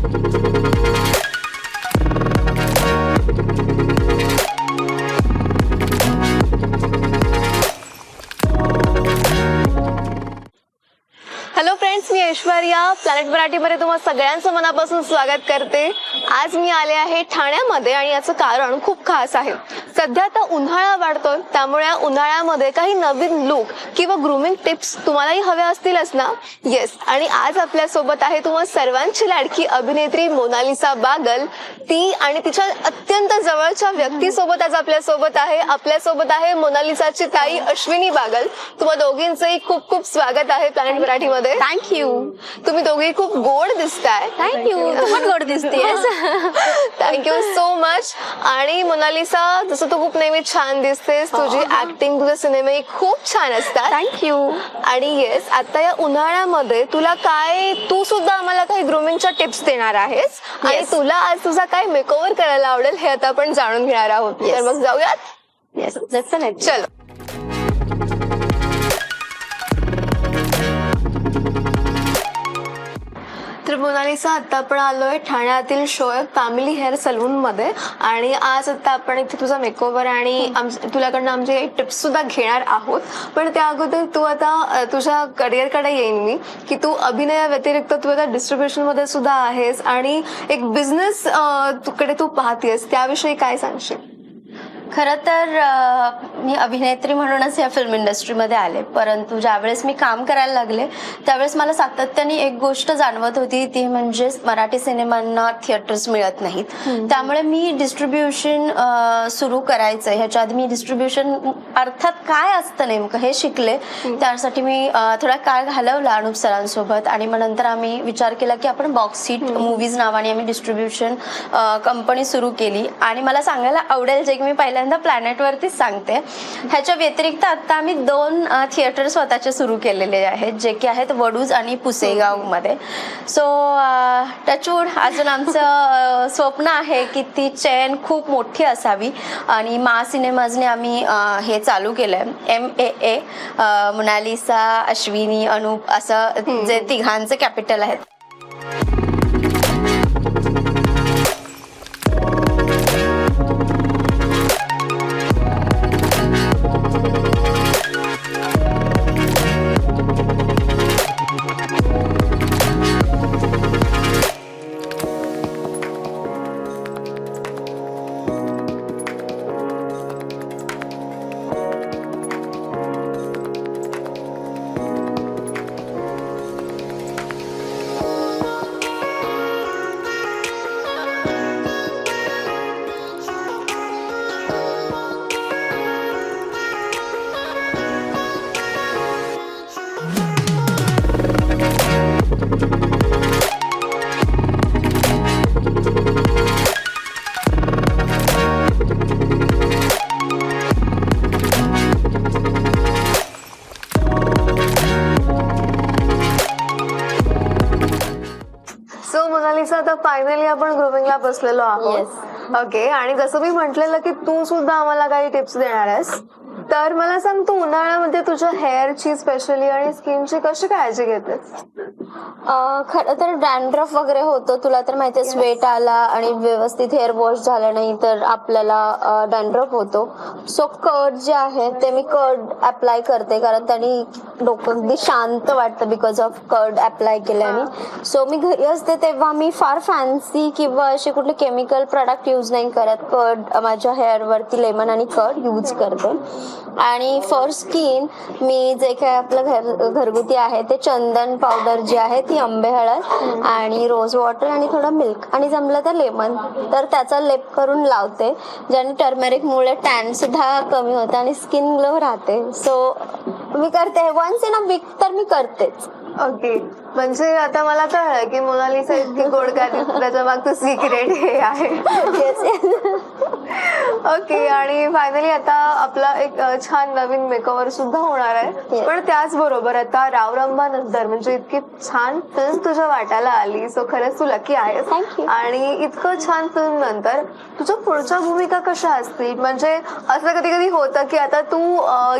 Hello friends मी Aishwarya. Planet मराठीमध्ये तुम्हा सगळ्यांचं मनापासून स्वागत करते. आज मी आले आहे ठाण्यामध्ये आणि याचं कारण खूप खास आहे. सध्या आता उन्हाळा वाढतोय त्यामुळे या उन्हाळ्यामध्ये काही नवीन लुक किंवा ग्रुमिंग टिप्स तुम्हालाही हव्या असतीलच ना? येस आणि आज आपल्यासोबत आहे तुम्हा सर्वांची लाडकी अभिनेत्री मोनालिसा बागल ती आणि तिच्या अत्यंत जवळच्या व्यक्तीसोबत आज आपल्यासोबत आहे. आपल्यासोबत आहे मोनालिसाची ताई अश्विनी बागल तुम्हा दोघींचंही खूप खूप स्वागत आहे प्लॅनेट मराठीमध्ये. थँक्यू तुम्ही दोघी खूप गोड दिसताय. थँक्यू गोड दिसतेस थँक्यू सो मच आणि मोनालिसा जसं तू खूप नेहमी छान दिसतेस. तुझी ऍक्टिंग तुझे सिनेमे खूप छान असतात. थँक्यू आणि येस आता या उन्हाळ्यामध्ये तुला काय तू सुद्धा आम्हाला काही ग्रुमिंगच्या टिप्स देणार आहेस? आणि. तुला आज तुझा काय मेकओव्हर करायला आवडेल हे आता आपण जाणून घेणार आहोत. तर. मग जाऊयात. येस चलो. मोनालिसा आता आपण आलोय ठाण्यातील शोएब फॅमिली हेअर सलून मध्ये आणि आज आता आपण इथे तुझा मेकओव्हर आणि आम- तुझ्याकडनं आमचे काही टिप्स सुद्धा घेणार आहोत. पण त्या अगोदर तू आता तुझ्या करिअरकडे येईन मी की तू अभिनया व्यतिरिक्त तू आता डिस्ट्रीब्युशनमध्ये सुद्धा आहेस आणि एक बिझनेस कडे तू पाहतेस त्याविषयी काय सांगशील? खरं तर मी अभिनेत्री म्हणूनच या फिल्म इंडस्ट्रीमध्ये आले. परंतु ज्यावेळेस मी काम करायला लागले त्यावेळेस मला सातत्याने एक गोष्ट जाणवत होती ती म्हणजे मराठी सिनेमांना थिएटर्स मिळत नाहीत. त्यामुळे मी डिस्ट्रीब्युशन सुरू करायचं ह्याच्या आधी मी डिस्ट्रीब्युशन अर्थात काय असतं नेमकं हे शिकले. त्यासाठी मी थोडा काळ घालवला अनुप सरांसोबत आणि मग नंतर आम्ही विचार केला की आपण बॉक्स सीट मूवीज नावाने आम्ही डिस्ट्रीब्युशन कंपनी सुरू केली. आणि मला सांगायला आवडेल जे की मी पहिल्यांदा प्लॅनेटवरतीच सांगते. ह्याच्या व्यतिरिक्त आता आम्ही दोन थिएटर स्वतःचे सुरू केलेले आहेत जे की आहेत वडूज आणि पुसेगावमध्ये. सो टचवूड अजून आमचं स्वप्न आहे की ती चेन खूप मोठी असावी. आणि मा सिनेमाजने आम्ही हे चालू केलंय. M A A Monalisa Ashwini Anup असं जे तिघांचे कॅपिटल आहेत. मोनालिसा आता फायनली आपण ग्रुमिंगला बसलेलो आहोत. ओके आणि जसं मी म्हटलेलं की तू सुद्धा आम्हाला काही टिप्स देणार आहेस तर मला सांग तू उन्हाळ्यामध्ये तुझ्या हेअरची स्पेशली आणि स्किनची कशी काळजी घेतेस? खरं तर डॅन्ड्रफ वगैरे होतं. तुला तर माहितीये स्वेट आला आणि व्यवस्थित हेअर वॉश झालं नाही तर आपल्याला डॅन्ड्रफ होतो. सो कर्ड जे आहे ते मी कर्ड अप्लाय करते कारण त्यांनी डोकं अगदी शांत वाटतं बिकॉज ऑफ कर्ड अप्लाय केल्याने. सो मी घरी असते तेव्हा मी फार फॅन्सी किंवा असे कुठले केमिकल प्रोडक्ट यूज नाही करत. कर्ड माझ्या हेअरवरती लेमन आणि कर्ड यूज करते. आणि फॉर स्किन मी जे काही आपलं घर घरगुती आहे ते चंदन पावडर जी आहे ती आंबे हळद आणि रोज वॉटर आणि थोडं मिल्क आणि जमलं तर लेमन तर त्याचा लेप करून लावते. ज्याने टर्मेरिकमुळे टॅन सुद्धा कमी होतं आणि स्किन ग्लो राहते. सो मी करते. वन्स इन अ वीक तर मी करतेच. ओके म्हणजे आता मला कळलं की मोनालिसा इतकी गोड का दिसते त्याच्या मागचं सिक्रेट हे आहे. ओके आणि फायनली आता आपला एक छान नवीन मेकओव्हर सुद्धा होणार आहे. पण त्याचबरोबर आता रावरंबा नंतर म्हणजे इतकी छान फिल्म तुझ्या वाटायला आली सो खरंच तू लकी आहेस. आणि इतकं छान फिल्म नंतर तुझ्या पुढच्या भूमिका कशा असतील? म्हणजे असं कधी कधी होतं की आता तू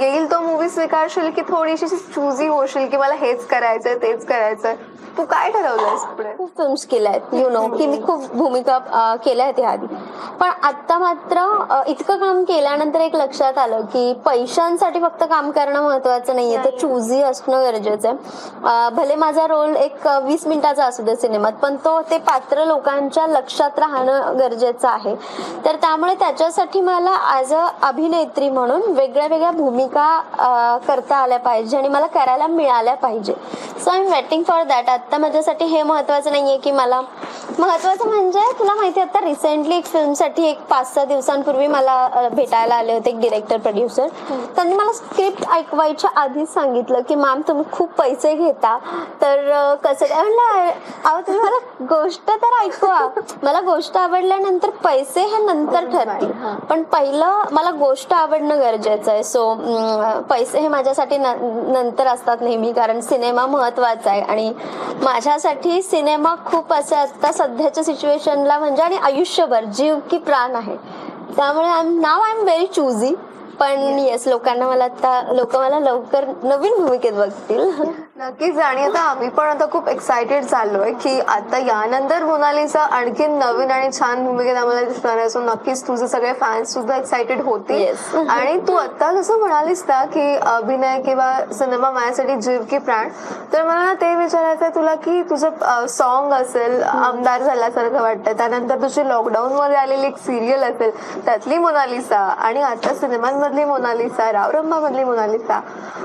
येईल तो मूवी स्वीकारशील की थोडीशी चुजी होशील की मला हेच करायचंय तेच करायचंय? तू काय ठरवलंयस पुढे? खूप फिल्म्स केल्या आहेत. यु नो की मी खूप भूमिका केल्या आहेत आधी पण आता मात्र इतकं काम केल्यानंतर एक लक्षात आलं की पैशांसाठी फक्त काम करणं महत्वाचं नाहीये. तर चूजी असणं गरजेचं आहे. भले माझा रोल एक वीस मिनिटाचा असू दे सिनेमात पण तो ते पात्र लोकांच्या लक्षात राहणं गरजेचं आहे. तर त्यामुळे त्याच्यासाठी मला ॲज अ अभिनेत्री म्हणून वेगळ्या वेगळ्या भूमिका करता आल्या पाहिजे आणि मला करायला मिळाल्या पाहिजे. So I am waiting for that आता माझ्यासाठी हे महत्वाचं नाहीये की मला महत्वाचं म्हणजे तुला माहिती आता रिसेंटली एक फिल्मसाठी एक पाच सहा दिवसांपूर्वी मला भेटायला आले होते एक डिरेक्टर प्रोड्युसर त्यांनी मला स्क्रिप्ट ऐकवायच्या आधीच सांगितलं की मॅम तुम्ही खूप पैसे घेता. तर कसं काय? म्हणलं अहो तुम्ही मला गोष्ट तर ऐकवा. मला गोष्ट आवडल्यानंतर पैसे हे नंतर ठरतील. पण पहिलं मला गोष्ट आवडणं गरजेचं आहे. सो पैसे हे माझ्यासाठी नंतर असतात नेहमी कारण सिनेमा महत्त्वाचा आहे. आणि माझ्यासाठी सिनेमा खूप असं आता सध्याच्या सिच्युएशनला म्हणजे आणि आयुष्यभर जीव की प्राण आहे. त्यामुळे आय नाव आय एम व्हेरी चूझी पण येस लोकांना मला आता लोक मला लवकर नवीन भूमिकेत बघतील. नक्कीच आणि आता आम्ही पण आता खूप एक्सायटेड झालोय की आता यानंतर मोनालिसा आणखीन नवीन आणि छान भूमिकेत आम्हाला दिसणार आहे. सो नक्कीच तुझे सगळे फॅन्स सुद्धा एक्सायटेड होतील. Yes. आणि तू आता जसं म्हणालीस ना की अभिनय किंवा सिनेमा माझ्यासाठी जीव की प्राण तर मला ते विचारायचं आहे तुला की तुझं सॉन्ग असेल आमदार झाल्यासारखं वाटतं त्यानंतर तुझी लॉकडाऊन मध्ये आलेली एक सिरियल असेल त्यातली मोनालिसा आणि आता सिनेमांमधली मोनालिसा रावरंबा मधली मोनालिसा.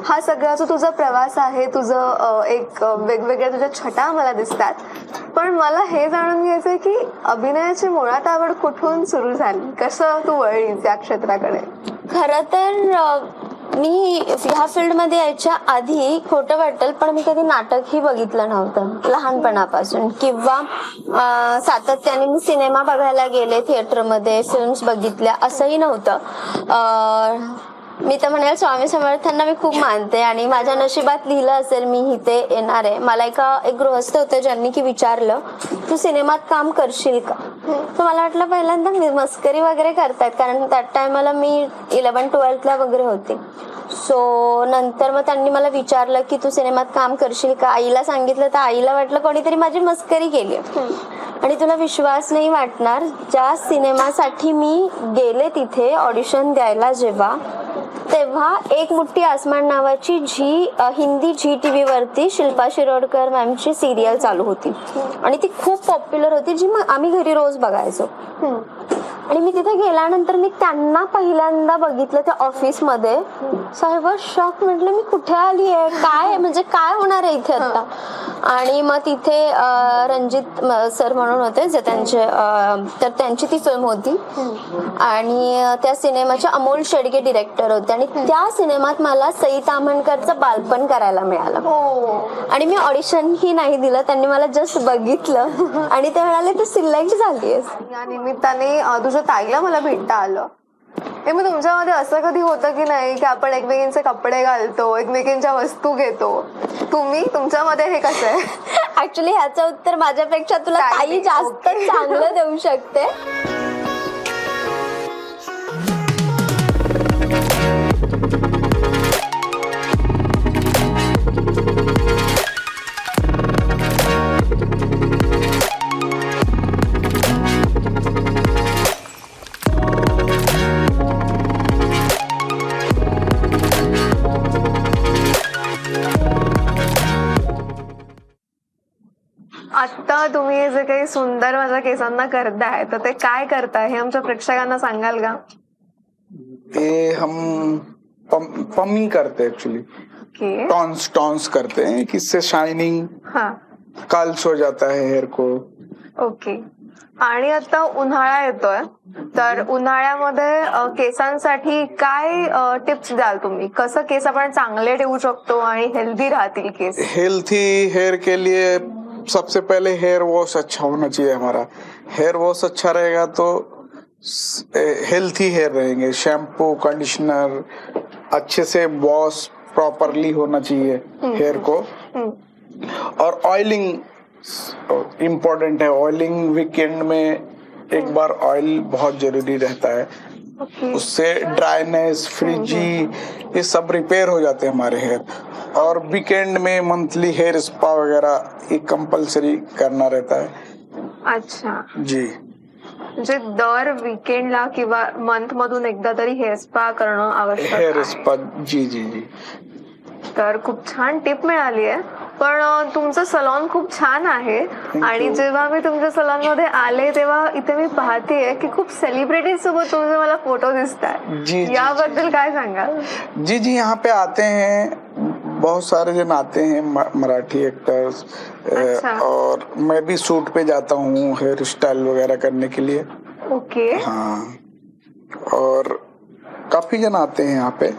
हा सगळा जो तुझा प्रवास आहे तुझं एक वेगवेगळ्या तुझ्या छटा मला दिसतात. पण मला हे जाणून घ्यायचंय की अभिनयाची मुळात आवड कुठून सुरू झाली? कसं तू वळलीस या क्षेत्राकडे? खरं तर मी ह्या फील्डमध्ये यायच्या आधी खोटं वाटेल पण मी कधी नाटकही बघितलं नव्हतं लहानपणापासून. किंवा सातत्याने मी सिनेमा बघायला गेले थिएटरमध्ये फिल्म्स बघितल्या असंही नव्हतं. मी तर म्हणेल स्वामी समर्थांना मी खूप मानते आणि माझ्या नशिबात लिहिलं असेल मी इथे येणार आहे. मला एका एक गृहस्थ होतं ज्यांनी की विचारलं तू सिनेमात काम करशील का? तर मला वाटलं पहिल्यांदा मी मस्करी वगैरे करतायत कारण त्या टायमाला मी इलेव्हन ट्वेल्थला वगैरे होते. सो नंतर मग त्यांनी मला विचारलं की तू सिनेमात काम करशील का? आईला सांगितलं तर आईला वाटलं कोणीतरी माझी मस्करी केली. आणि तुला विश्वास नाही वाटणार ज्या सिनेमासाठी मी गेले तिथे ऑडिशन द्यायला जेव्हा तेव्हा एक मुठ्ठी आसमान नावाची झी हिंदी झी टी व्हीवरती शिल्पा शिरोडकर मॅमची सिरियल चालू होती. आणि ती खूप पॉप्युलर होती जी मग आम्ही घरी रोज बघायचो. आणि मी तिथे गेल्यानंतर मी त्यांना पहिल्यांदा बघितलं त्या ऑफिसमध्ये. साहेब शॉक म्हटलं मी कुठे आली आहे? काय? म्हणजे काय होणार आहे इथे आता? आणि मग तिथे रणजित सर म्हणून होते जे त्यांचे तर त्यांची ती फिल्म होती. आणि त्या सिनेमाचे अमोल शेडगे डिरेक्टर होते. आणि त्या सिनेमात मला सई ताम्हणकरचं बालपण करायला मिळालं. हो. आणि मी ऑडिशन ही नाही दिलं. त्यांनी मला जस्ट बघितलं. आणि ते म्हणाले तू सिलेक्ट झालीयस. या निमित्ताने तुझ्या ताईला मला भेटता आलं. हे मग तुमच्यामध्ये असं कधी होतं की नाही की आपण एकमेकींचे कपडे घालतो एकमेकींच्या वस्तू घेतो? तुम्ही? तुमच्यामध्ये हे कसं आहे? ऍक्च्युली ह्याचं उत्तर माझ्यापेक्षा तुला ताई दे, जास्त. चांगलं देऊ शकते. सुंदर माझ्या केसांना करताय तर ते काय करताय हे आमच्या प्रेक्षकांना सांगाल का? ये हम पम, पमी करते एक्चुअली ओके. टॉन्स टॉन्स करते. हैं कि इससे शाइनिंग हा. काल्स हो जाता है हेयर को. ओके. आणि आता उन्हाळा येतोय. तर उन्हाळ्यामध्ये केसांसाठी काय टिप्स द्याल तुम्ही? कसं केस आपण चांगले ठेवू शकतो आणि हेल्दी राहतील केस? हेल्थी हेयर के लिए सबसे पहले हेयर वॉश अच्छा होना चाहिए हमारा। हेयर वॉश अच्छा रहेगा तो हेल्थी हेयर रहेंगे। शैम्पू कंडीशनर अच्छे से वॉश प्रॉपरली होना चाहिए हेयर को। हम्म. और ऑयलिंग इम्पोर्टेंट है। ऑयलिंग वीकेंड में एक बार ऑयल बहुत ज़रूरी रहता है। ओके उससे ड्राइनेस फ्रिजी ये सब रिपेयर हो जाते हैं हमारे हेयर और वीकेंड में मंथली हेयर स्पा वगैरह ये कंपलसरी करना रहता है। अच्छा। जी। म्हणजे दर विकेंडला किंवा मंथ मधून एकदा तरी हेअर स्पा करणं आवश्यक हेयर स्पा जी जी जी। तर खूप छान टिप मिळाली आहे. पण तुमचं सलॉन खूप छान आहे. आणि जेव्हा मी तुमच्या सलॉन मध्ये आले तेव्हा इथे मी पाहतेय की खूप सेलिब्रिटी सोबत तुमचे मला फ़ोटो दिसत जी, जी, आहेत याबद्दल काय सांगाल? जी जी यहाँ पे आते हैं. बहुत सारे जन आते हैं मराठी एक्टर्स अच्छा। और मैं भी सूट पे जाता हूँ हेयर स्टाइल वगैरह करने के लिए. ओके हाँ. और काफ़ी जन आते हैं यहाँ पे.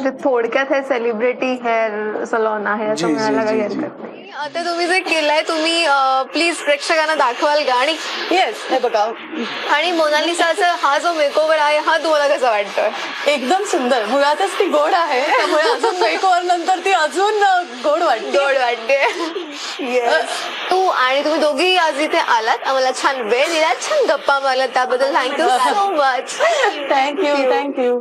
म्हणजे थोडक्यात हे सेलिब्रिटी हेअर सलॉन आहे असं म्हणायला काही. हरकत नाही आता तुम्ही जे केलंय तुम्ही प्लीज प्रेक्षकांना दाखवाल का? आणि येस हे बघा. आणि मोनालिसाचा हा जो मेकओव्हर आहे हा तुम्हाला कसा वाटतोय? एकदम सुंदर. मुळातच ती गोड आहे त्यामुळे अजून मेकओव्हर नंतर ती अजून गोड वाटते. गोड वाटते. तू आणि तुम्ही दोघी आज इथे आलात. आम्हाला छान वेळ दिला छान गप्पा मारला त्याबद्दल thank you so much thank you thank you